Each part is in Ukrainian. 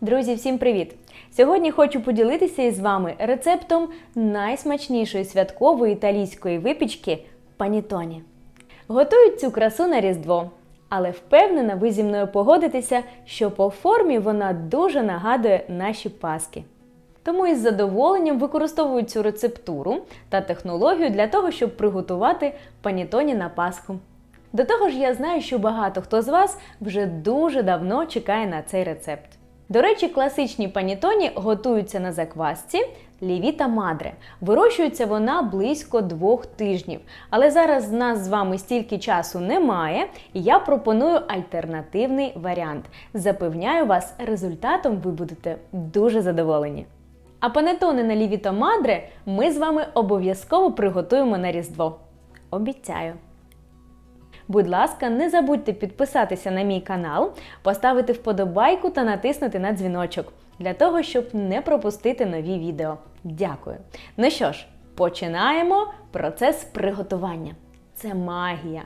Друзі, всім привіт! Сьогодні хочу поділитися із вами рецептом найсмачнішої святкової італійської випічки панітоні. Готують цю красу на Різдво, але впевнена, ви зі мною погодитеся, що по формі вона дуже нагадує наші паски. Тому із задоволенням використовую цю рецептуру та технологію для того, щоб приготувати панітоні на Пасху. До того ж, я знаю, що багато хто з вас вже дуже давно чекає на цей рецепт. До речі, класичні панітоні готуються на заквасці Лівіта Мадре. Вирощується вона близько двох тижнів. Але зараз нас з вами стільки часу немає, і я пропоную альтернативний варіант. Запевняю вас, результатом ви будете дуже задоволені. А панетони на Лівіто Мадре ми з вами обов'язково приготуємо на Різдво. Обіцяю! Будь ласка, не забудьте підписатися на мій канал, поставити вподобайку та натиснути на дзвіночок для того, щоб не пропустити нові відео. Дякую. Ну що ж, починаємо процес приготування. Це магія.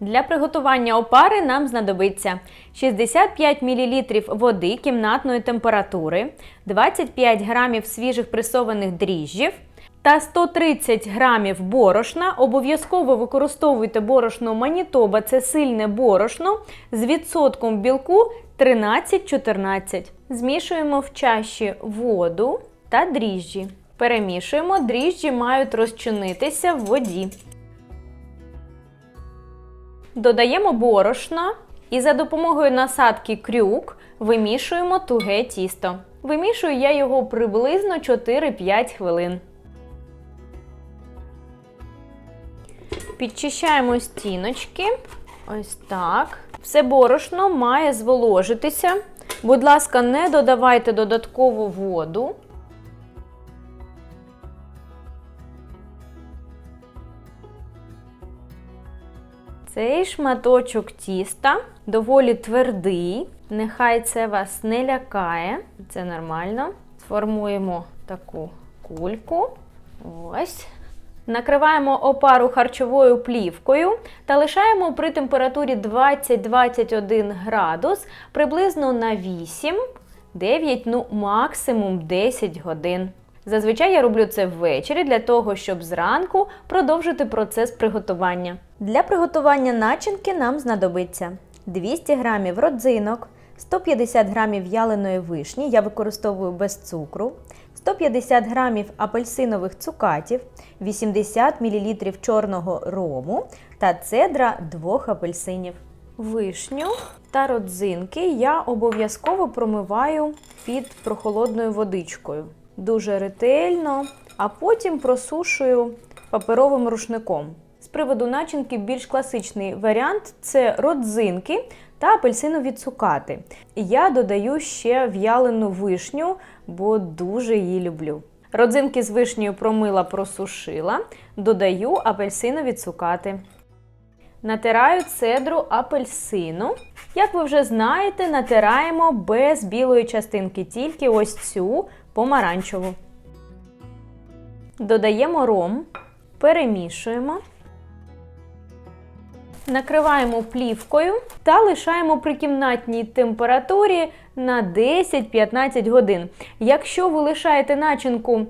Для приготування опари нам знадобиться 65 мл води кімнатної температури, 25 г свіжих пресованих дріжджів та 130 г борошна. Обов'язково використовуйте борошно Манітоба, це сильне борошно з відсотком білку 13-14. Змішуємо в чаші воду та дріжджі. Перемішуємо, дріжджі мають розчинитися в воді. Додаємо борошна і за допомогою насадки крюк вимішуємо туге тісто. Вимішую я його приблизно 4-5 хвилин. Підчищаємо стіночки. Ось так. Все борошно має зволожитися. Будь ласка, не додавайте додаткову воду. Цей шматочок тіста доволі твердий, нехай це вас не лякає, це нормально. Сформуємо таку кульку. Ось. Накриваємо опару харчовою плівкою та лишаємо при температурі 20-21 градус приблизно на 8, 9, ну максимум 10 годин. Зазвичай я роблю це ввечері для того, щоб зранку продовжити процес приготування. Для приготування начинки нам знадобиться 200 г родзинок, 150 г в'яленої вишні, я використовую без цукру, 150 г апельсинових цукатів, 80 мл чорного рому та цедра двох апельсинів. Вишню та родзинки я обов'язково промиваю під прохолодною водичкою. Дуже ретельно, а потім просушую паперовим рушником. З приводу начинки більш класичний варіант це родзинки та апельсинові цукати. Я додаю ще в'ялену вишню, бо дуже її люблю. Родзинки з вишнею промила, просушила, додаю апельсинові цукати. Натираю цедру апельсину. Як ви вже знаєте, натираємо без білої частинки, тільки ось цю помаранчеву. Додаємо ром, перемішуємо. Накриваємо плівкою та лишаємо при кімнатній температурі на 10-15 годин. Якщо ви лишаєте начинку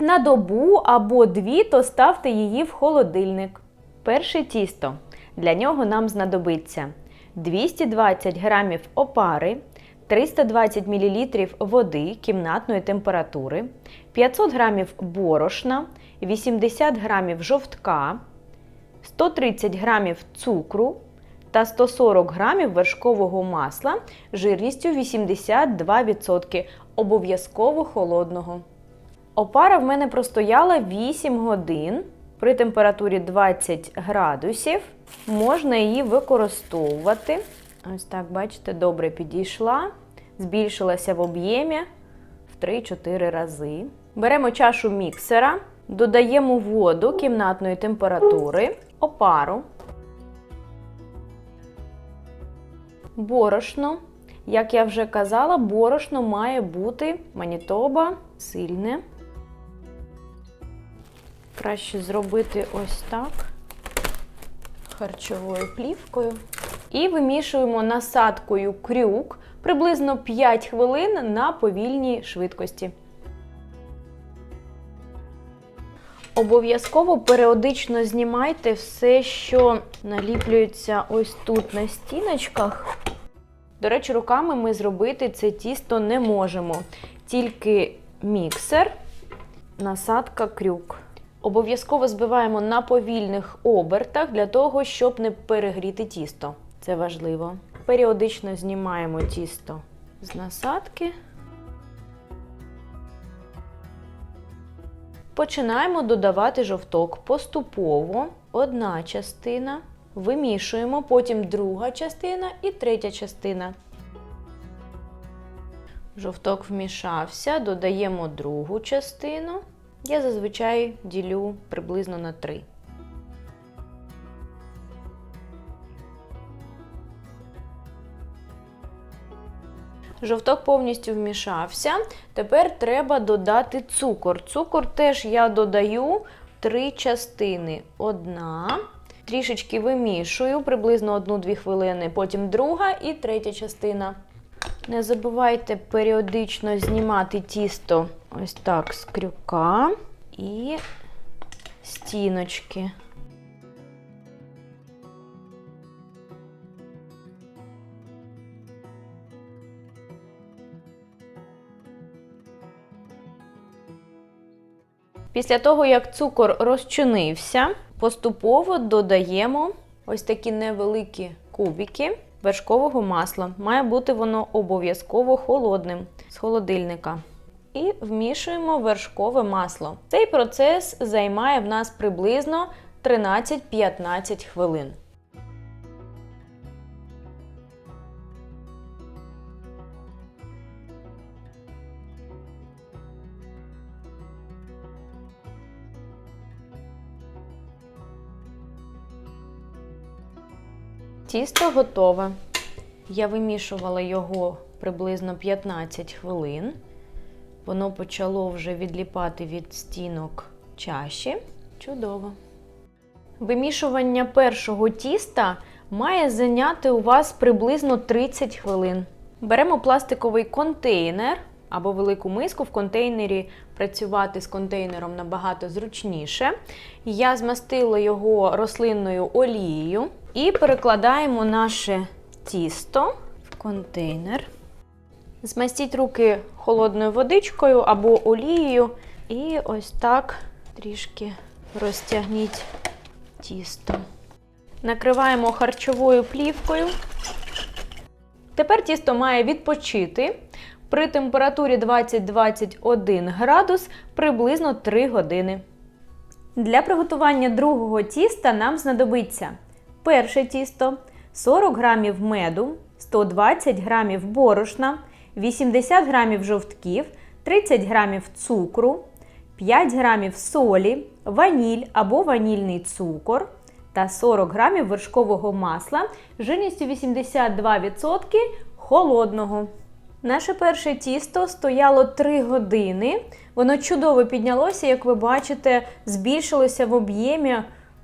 на добу або дві, то ставте її в холодильник. Перше тісто. Для нього нам знадобиться 220 г опари, 320 мл води кімнатної температури, 500 г борошна, 80 г жовтка, 130 г цукру та 140 г вершкового масла жирністю 82%, обов'язково холодного. Опара в мене простояла 8 годин. При температурі 20 градусів можна її використовувати. Ось так, бачите, добре підійшла, збільшилася в об'ємі в 3-4 рази. Беремо чашу міксера, додаємо воду кімнатної температури, опару, борошно. Як я вже казала, борошно має бути манітоба сильне. Краще зробити ось так, харчовою плівкою. І вимішуємо насадкою крюк приблизно 5 хвилин на повільній швидкості. Обов'язково періодично знімайте все, що наліплюється ось тут на стіночках. До речі, руками ми зробити це тісто не можемо. Тільки міксер, насадка крюк. Обов'язково збиваємо на повільних обертах для того, щоб не перегріти тісто. Це важливо. Періодично знімаємо тісто з насадки. Починаємо додавати жовток поступово. Одна частина. Вимішуємо, потім друга частина і третя частина. Жовток вмішався, додаємо другу частину. Я зазвичай ділю приблизно на три. Жовток повністю вмішався. Тепер треба додати цукор. Цукор теж я додаю три частини. Одна. Трішечки вимішую, приблизно 1-2 хвилини, потім друга і третя частина. Не забувайте періодично знімати тісто ось так з крюка і стіночки. Після того, як цукор розчинився, поступово додаємо ось такі невеликі кубики вершкового масла. Має бути воно обов'язково холодним з холодильника. І вмішуємо вершкове масло. Цей процес займає в нас приблизно 13-15 хвилин. Тісто готове. Я вимішувала його приблизно 15 хвилин. Воно почало вже відліпати від стінок чаші. Чудово. Вимішування першого тіста має зайняти у вас приблизно 30 хвилин. Беремо пластиковий контейнер або велику миску. В контейнері працювати з контейнером набагато зручніше. Я змастила його рослинною олією і перекладаємо наше тісто в контейнер. Змастіть руки холодною водичкою або олією. І ось так трішки розтягніть тісто. Накриваємо харчовою плівкою. Тепер тісто має відпочити при температурі 20-21 градус приблизно 3 години. Для приготування другого тіста нам знадобиться перше тісто, 40 грамів меду, 120 грамів борошна, 80 грамів жовтків, 30 грамів цукру, 5 грамів солі, ваніль або ванільний цукор та 40 грамів вершкового масла жирністю 82% холодного. Наше перше тісто стояло 3 години. Воно чудово піднялося, як ви бачите, збільшилося в об'ємі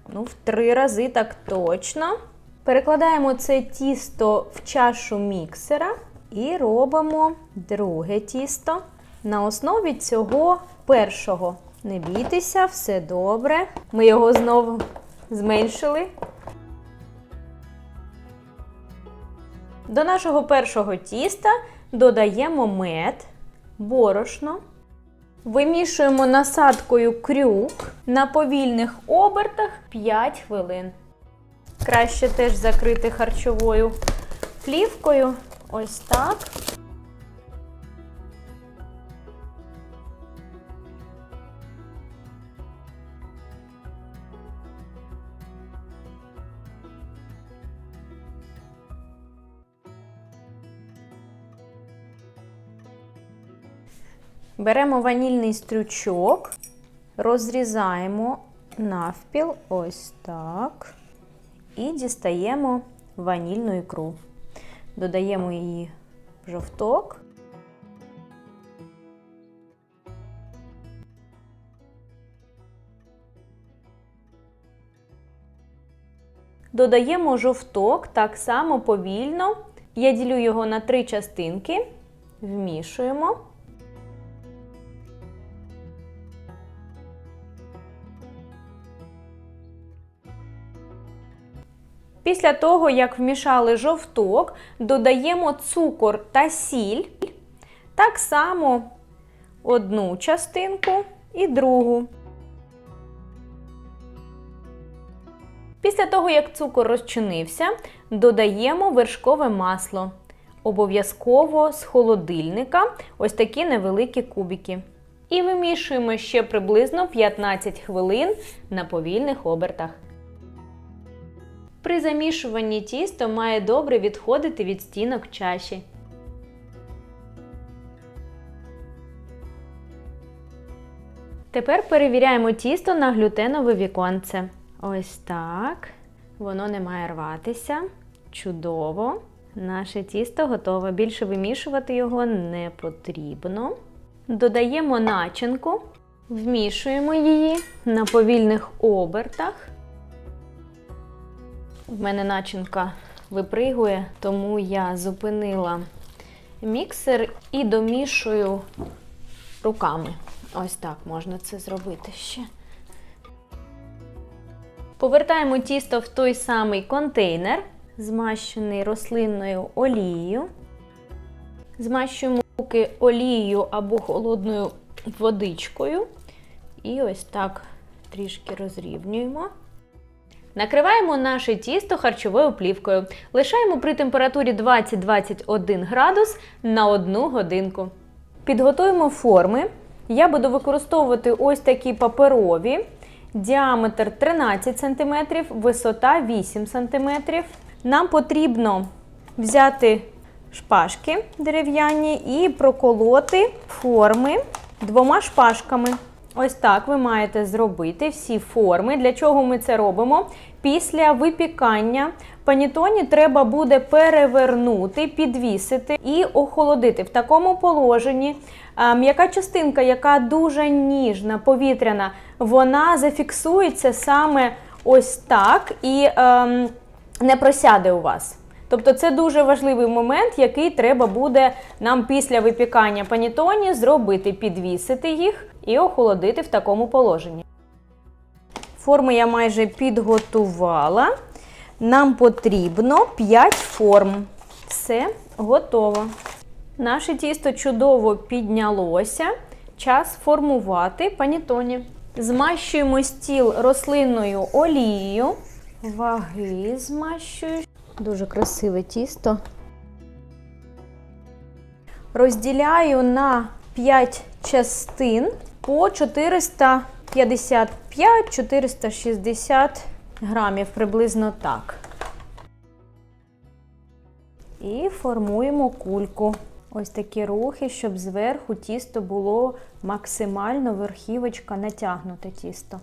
ну, в 3 рази так точно. Перекладаємо це тісто в чашу міксера і робимо друге тісто на основі цього першого. Не бійтеся, все добре. Ми його знову зменшили. До нашого першого тіста додаємо мед, борошно. Вимішуємо насадкою крюк на повільних обертах 5 хвилин. Краще теж закрити харчовою плівкою. Ось так. Беремо ванільний стрючок, розрізаємо навпіл, ось так. І дістаємо ванільну ікру. Додаємо її в жовток. Додаємо жовток так само повільно. Я ділю його на три частинки, вмішуємо. Після того, як вмішали жовток, додаємо цукор та сіль. Так само одну частинку і другу. Після того, як цукор розчинився, додаємо вершкове масло. Обов'язково з холодильника ось такі невеликі кубики. І вимішуємо ще приблизно 15 хвилин на повільних обертах. При замішуванні тісто має добре відходити від стінок чаші. Тепер перевіряємо тісто на глютенове віконце. Ось так. Воно не має рватися. Чудово. Наше тісто готове. Більше вимішувати його не потрібно. Додаємо начинку, вмішуємо її на повільних обертах. В мене начинка випригує, тому я зупинила міксер і домішую руками. Ось так можна це зробити ще. Повертаємо тісто в той самий контейнер, змащений рослинною олією. Змащуємо руки олією або холодною водичкою. І ось так трішки розрівнюємо. Накриваємо наше тісто харчовою плівкою. Лишаємо при температурі 20-21 градус на 1 годинку. Підготуємо форми. Я буду використовувати ось такі паперові. Діаметр 13 см, висота 8 см. Нам потрібно взяти шпажки дерев'яні і проколоти форми двома шпажками. Ось так ви маєте зробити всі форми. Для чого ми це робимо? Після випікання панітоні треба буде перевернути, підвісити і охолодити. В такому положенні м'яка частинка, яка дуже ніжна, повітряна, вона зафіксується саме ось так і ем, не просяде у вас. Тобто це дуже важливий момент, який треба буде нам після випікання панітоні зробити, підвісити їх і охолодити в такому положенні. Форми я майже підготувала. Нам потрібно 5 форм. Все готово. Наше тісто чудово піднялося. Час формувати панітоні. Змащуємо стіл рослинною олією. Ваги змащую. Дуже красиве тісто. Розділяю на 5 частин по 455-460 грамів, приблизно так. І формуємо кульку. Ось такі рухи, щоб зверху тісто було максимально верхівочка натягнуте тісто.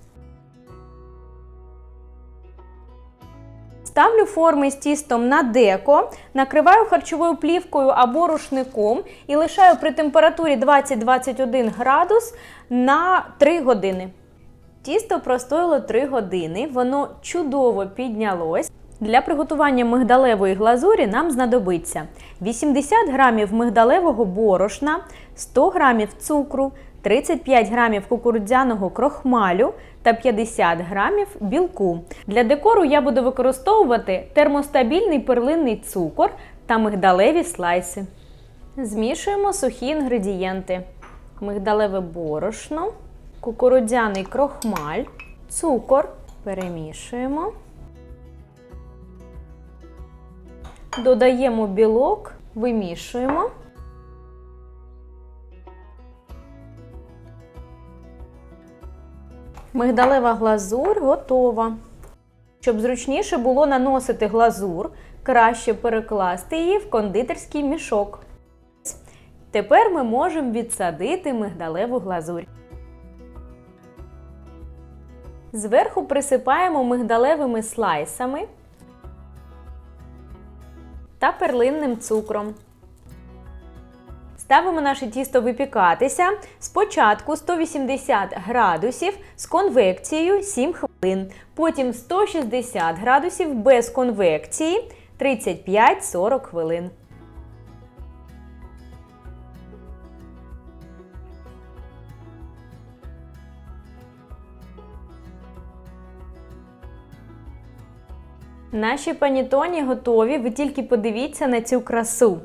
Ставлю форми з тістом на деко, накриваю харчовою плівкою або рушником і лишаю при температурі 20-21 градус на 3 години. Тісто простоїло 3 години, воно чудово піднялось. Для приготування мигдалевої глазурі нам знадобиться 80 грамів мигдалевого борошна, 100 грамів цукру, 35 грамів кукурудзяного крохмалю та 50 грамів білку. Для декору я буду використовувати термостабільний перлинний цукор та мигдалеві слайси. Змішуємо сухі інгредієнти: мигдалеве борошно, кукурудзяний крохмаль, цукор. Перемішуємо. Додаємо білок, вимішуємо. Мигдалева глазур готова. Щоб зручніше було наносити глазур, краще перекласти її в кондитерський мішок. Тепер ми можемо відсадити мигдалеву глазурь. Зверху присипаємо мигдалевими слайсами та перлинним цукром. Ставимо наше тісто випікатися спочатку 180 градусів з конвекцією 7 хвилин, потім 160 градусів без конвекції 35-40 хвилин. Наші панітоні готові. Ви тільки подивіться на цю красу.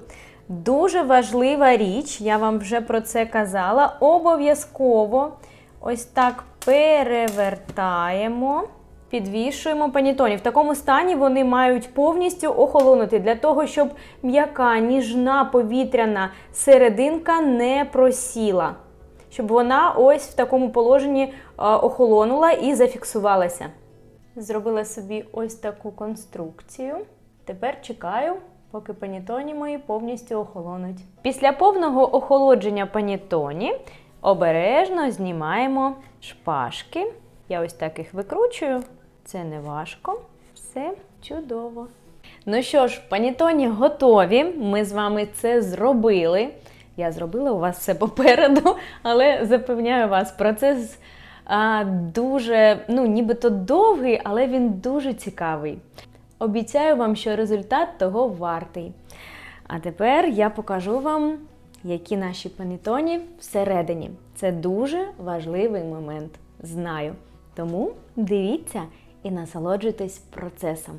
Дуже важлива річ, я вам вже про це казала. Обов'язково ось так перевертаємо, підвішуємо панітоні. В такому стані вони мають повністю охолонути для того, щоб м'яка, ніжна повітряна серединка не просіла. Щоб вона ось в такому положенні е, охолонула і зафіксувалася. Зробила собі ось таку конструкцію. Тепер чекаю, поки панітоні мої повністю охолонуть. Після повного охолодження панітоні обережно знімаємо шпажки. Я ось так їх викручую. Це не важко. Все чудово. Ну що ж, панітоні готові. Ми з вами це зробили. Я зробила у вас все попереду, але запевняю вас, процес а, дуже, ну, нібито довгий, але він дуже цікавий. Обіцяю вам, що результат того вартий. А тепер я покажу вам, які наші панетоні всередині. Це дуже важливий момент. Знаю. Тому дивіться і насолоджуйтесь процесом.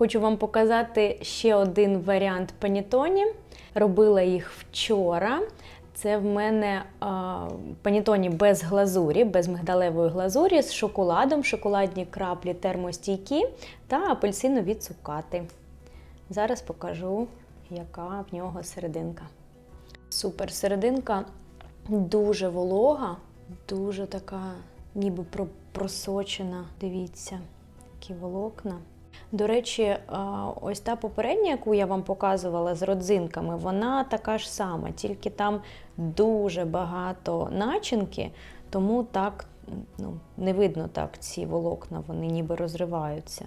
Хочу вам показати ще один варіант панітоні. Робила їх вчора. Це в мене а, панітоні без глазурі, без мигдалевої глазурі з шоколадом, шоколадні краплі термостійкі та апельсинові цукати. Зараз покажу, яка в нього серединка. Супер серединка дуже волога, дуже така, ніби просочена. Дивіться, які волокна. До речі, ось та попередня, яку я вам показувала з родзинками, вона така ж сама, тільки там дуже багато начинки, тому так ну, не видно так ці волокна, вони ніби розриваються.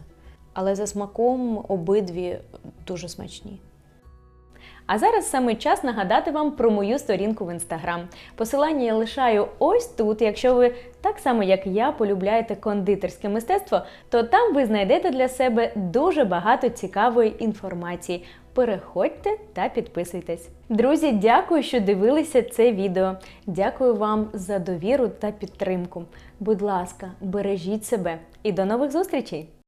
Але за смаком обидві дуже смачні. А зараз саме час нагадати вам про мою сторінку в інстаграм. Посилання я лишаю ось тут. Якщо ви так само, як я, полюбляєте кондитерське мистецтво, то там ви знайдете для себе дуже багато цікавої інформації. Переходьте та підписуйтесь. Друзі, дякую, що дивилися це відео. Дякую вам за довіру та підтримку. Будь ласка, бережіть себе і до нових зустрічей!